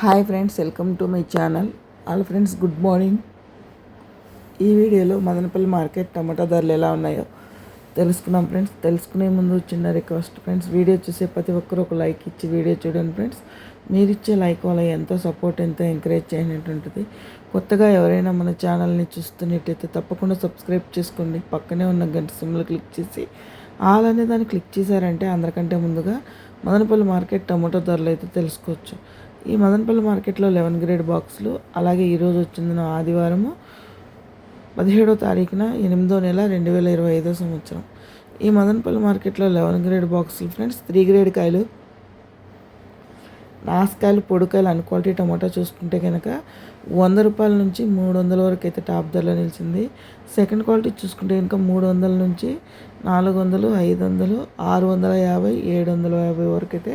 Hi friends welcome to my channel. All friends good morning. ఈ వీడియోలో Madanapalle market టమాటా ధరలు ఎలా ఉన్నాయో తెలుసుకున్నాం ఫ్రెండ్స్. తెలుసుకునే ముందు చిన్న రిక్వెస్ట్ ఫ్రెండ్స్. వీడియో చూసే ప్రతి ఒక్కరు ఒక లైక్ ఇచ్చి వీడియో చూడండి ఫ్రెండ్స్. మీరు ఇచ్చే లైక్ వల్ల ఎంతో సపోర్ట్ ఎంతో ఎంకరేజ్ చేయనటువంటిది కొత్తగా ఎవరైనా మన ఛానల్ని చూస్తున్నట్టయితే తప్పకుండా సబ్స్క్రైబ్ చేసుకోండి. పక్కనే ఉన్న గంట సిమ్లు క్లిక్ చేసి ఆల్ అనే దాన్ని క్లిక్ చేశారంటే అందరికంటే ముందుగా మదనపల్లి మార్కెట్ టమాటో ధరలు అయితే తెలుసుకోవచ్చు. ఈ మదనపల్లి మార్కెట్లో లెవెన్ గ్రేడ్ బాక్సులు. అలాగే ఈరోజు వచ్చిందిన ఆదివారము పదిహేడో తారీఖున ఎనిమిదో నెల రెండు వేల ఇరవై ఐదో సంవత్సరం. ఈ మదనపల్లి మార్కెట్లో లెవెన్ గ్రేడ్ బాక్సులు ఫ్రెండ్స్ త్రీ గ్రేడ్ కాయలు నాసుకాయలు పొడికాయలు అన్ క్వాలిటీ టమాటా చూసుకుంటే కనుక వంద రూపాయల నుంచి మూడు వందల వరకు అయితే టాప్ ధరలో నిలిచింది. సెకండ్ క్వాలిటీ చూసుకుంటే కనుక మూడు వందల నుంచి నాలుగు వందలు ఐదు వందలు ఆరు వందల యాభై ఏడు వందల యాభై వరకు అయితే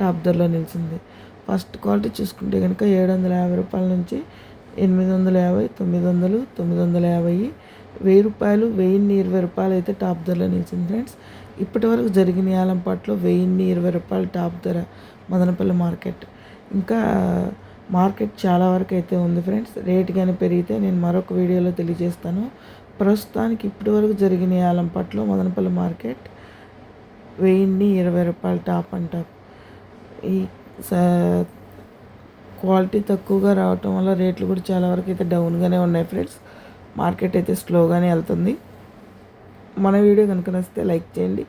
టాప్ ధరలో నిలిచింది. ఫస్ట్ క్వాలిటీ చూసుకుంటే కనుక ఏడు వందల యాభై రూపాయల నుంచి ఎనిమిది వందల యాభై తొమ్మిది వందలు తొమ్మిది వందల యాభై వెయ్యి రూపాయలు వెయ్యిన్ని ఇరవై రూపాయలు అయితే టాప్ ధరలో నిలిచింది ఫ్రెండ్స్. ఇప్పటి వరకు జరిగిన యాలంపాట్లో వెయ్యిన్ని ఇరవై రూపాయలు టాప్ ధర మదనపల్లి మార్కెట్. ఇంకా మార్కెట్ చాలా వరకు అయితే ఉంది ఫ్రెండ్స్. రేట్ కానీ పెరిగితే నేను మరొక వీడియోలో తెలియజేస్తాను. ప్రస్తుతానికి ఇప్పటి వరకు జరిగిన యాలంపాట్లో మదనపల్లి మార్కెట్ వెయ్యిన్ని ఇరవై రూపాయలు టాప్ అండ్ టాప్ ఈ క్వాలిటీ తక్కువగా రావటం వల్ల రేట్లు కూడా చాలా వరకు అయితే డౌన్గానే ఉన్నాయి ఫ్రెండ్స్. మార్కెట్ అయితే స్లోగానే వెళ్తుంది. మన వీడియో కనుక నచ్చితే లైక్ చేయండి.